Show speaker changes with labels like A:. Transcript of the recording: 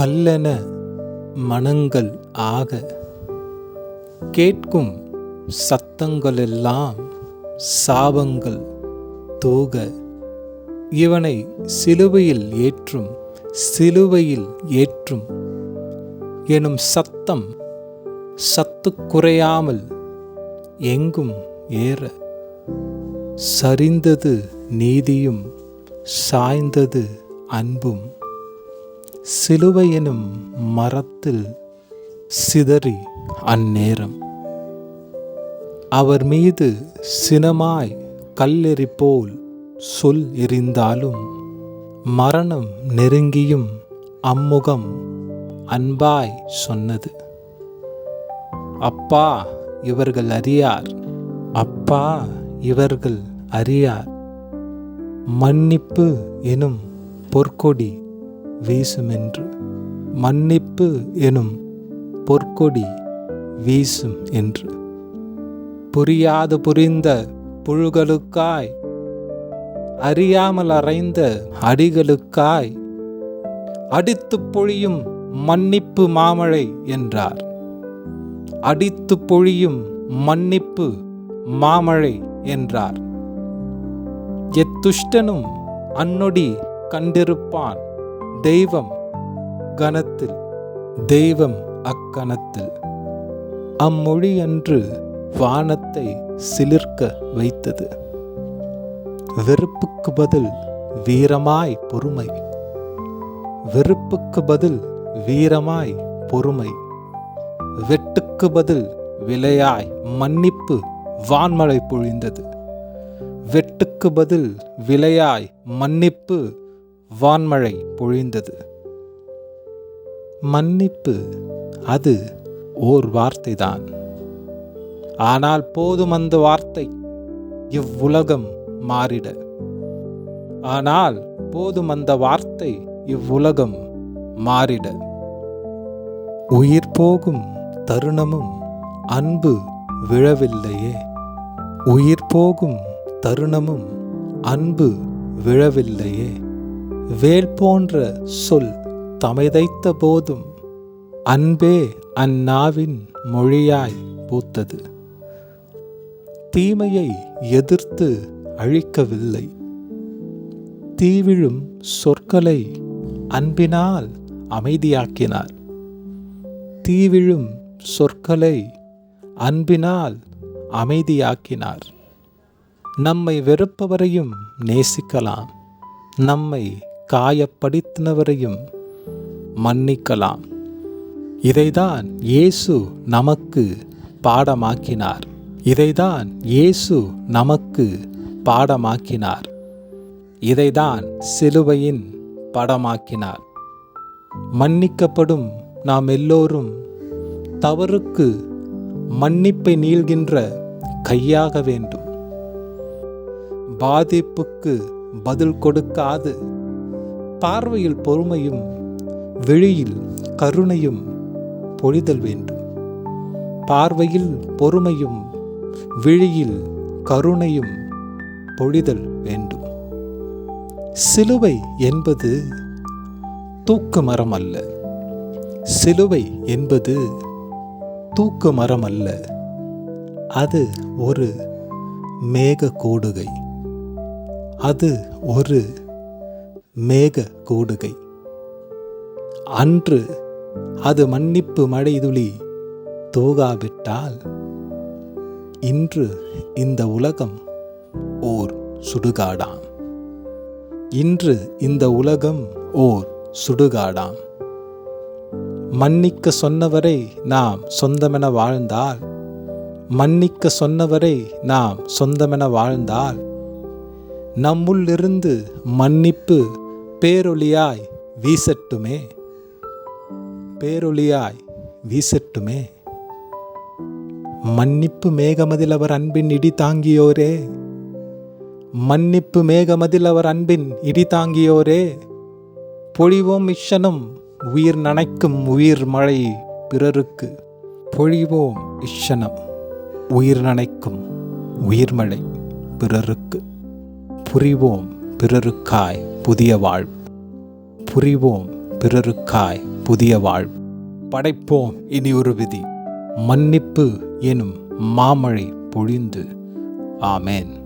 A: கல்லென மனங்கள் ஆக. கேட்கும் சத்தங்களெல்லாம் சாபங்கள் தூக. இவனை சிலுவையில் ஏற்றும் சிலுவையில் ஏற்றும் எனும் சத்தம் சத்து குறையாமல் எங்கும் ஏற. சரிந்தது நீதியும் சாய்ந்தது அன்பும். சிலுவை எனும் மரத்தில் சிதறி அந்நேரம். அவர் மீது சினமாய் கல்லெறி போல் சொல் எறிந்தாலும் மரணம் நெருங்கியும் அம்முகம் அன்பாய் சொன்னது. அப்பா இவர்கள் அறியார். அப்பா இவர்கள் அறியார். மன்னிப்பு எனும் பொற்கொடி வீசுமென்று. மன்னிப்பு எனும் பொற்கொடி வீசும் என்று. புரியாது புரிந்த புழுகளுக்காய் அறியாமல் அறைந்த அடிகளுக்காய் அடித்துப் பொழியும் மன்னிப்பு மாமழை என்றார். அடித்து பொழியும் மன்னிப்பு மாமழை என்றார். எத்துஷ்டனும் அன்னொடி கண்டிருப்பான். தெய்வம் கணத்தில் தெய்வம் அக்கணத்தில். அம்மொழி அன்று வானத்தை சிலிர்க்க வைத்தது. வெறுப்புக்கு பதில் வீரமாய் பொறுமை. வெறுப்புக்கு பதில் வீரமாய் பொறுமை. வெட்டுக்கு பதில் விலையாய் மன்னிப்பு வான்மழை பொழிந்தது. வெட்டுக்கு பதில் விலையாய் மன்னிப்பு வான்மழை பொழிந்தது. மன்னிப்பு அது ஓர் வார்த்தைதான். ஆனால் போதும் அந்த வார்த்தை இவ்வுலகம் மாறிட. ஆனால் போதும் அந்த வார்த்தை இவ்வுலகம் மாறிட. உயிர் போகும் தருணமும் அன்பு விழவில்லையே. உயிர் போகும் தருணமும் அன்பு விழவில்லையே. வேல் போன்ற சொல் தமைதைத்த போதும் அன்பே அந்நாவின் மொழியாய் பூத்தது. தீமையை எதிர்த்து அழிக்கவில்லை. தீவிழும் சொற்களை அன்பினால் அமைதியாக்கினார். தீவிழும் சொற்களை அன்பினால் அமைதியாக்கினார். நம்மை வெறுப்பவரையும் நேசிக்கலாம். நம்மை காயப்படுத்தினவரையும் மன்னிக்கலாம். இதைதான் இயேசு நமக்கு பாடமாக்கினார். இதைதான் இயேசு நமக்கு பாடமாக்கினார். இதைதான் சிலுவையின் படமாக்கினார். மன்னிக்கப்படும் நாம் எல்லோரும் தவறுக்கு மன்னிப்பை நீள்கின்ற கையாக வேண்டும். பாதிப்புக்கு பதில் கொடுக்காது. பார்வையில் பொறுமையும் விழியில் கருணையும் பொழிதல் வேண்டும். பார்வையில் பொறுமையும் விழியில் கருணையும் பொழிதல் வேண்டும். சிலுவை என்பது தூக்கு மரம் அல்ல. சிலுவை என்பது தூக்கு மரம் அல்ல. அது ஒரு மேக கூடுகை. அது ஒரு மேக கூடுகை அன்று அது மன்னிப்பு மழைதுளி தூகாவிட்டால் இன்று இந்த உலகம் ஓர் சுடுகாடாம். இன்று இந்த உலகம் ஓர் சுடுகாடாம். மன்னிக்க சொன்னவரை நாம் சொந்தமென வாழ்ந்தால் மன்னிக்க சொன்னவரை நாம் சொந்தமென வாழ்ந்தால் நம்முள்ளிருந்து மன்னிப்பு பேரொளியாய் வீசட்டுமே. பேரொளியாய் வீசட்டுமே. மன்னிப்பு மேகமதில் அவர் அன்பின் இடி தாங்கியோரே. மன்னிப்பு மேகமதில் அவர் அன்பின் இடி தாங்கியோரே. பொழிவோம் இஷனும் உயிர் நனைக்கும் உயிர் மழை பிறருக்கு. பொழிவோம் இஷனம் உயிர் நனைக்கும் உயிர்மழை பிறருக்கு. புரிவோம் பிறருக்காய் புதிய வாழ் புரிவோம் பிறருக்காய் புதிய வாழ்வு. படைப்போம் இனி ஒரு விதி. மன்னிப்பு எனும் மாமழை பொழிந்து. ஆமேன்.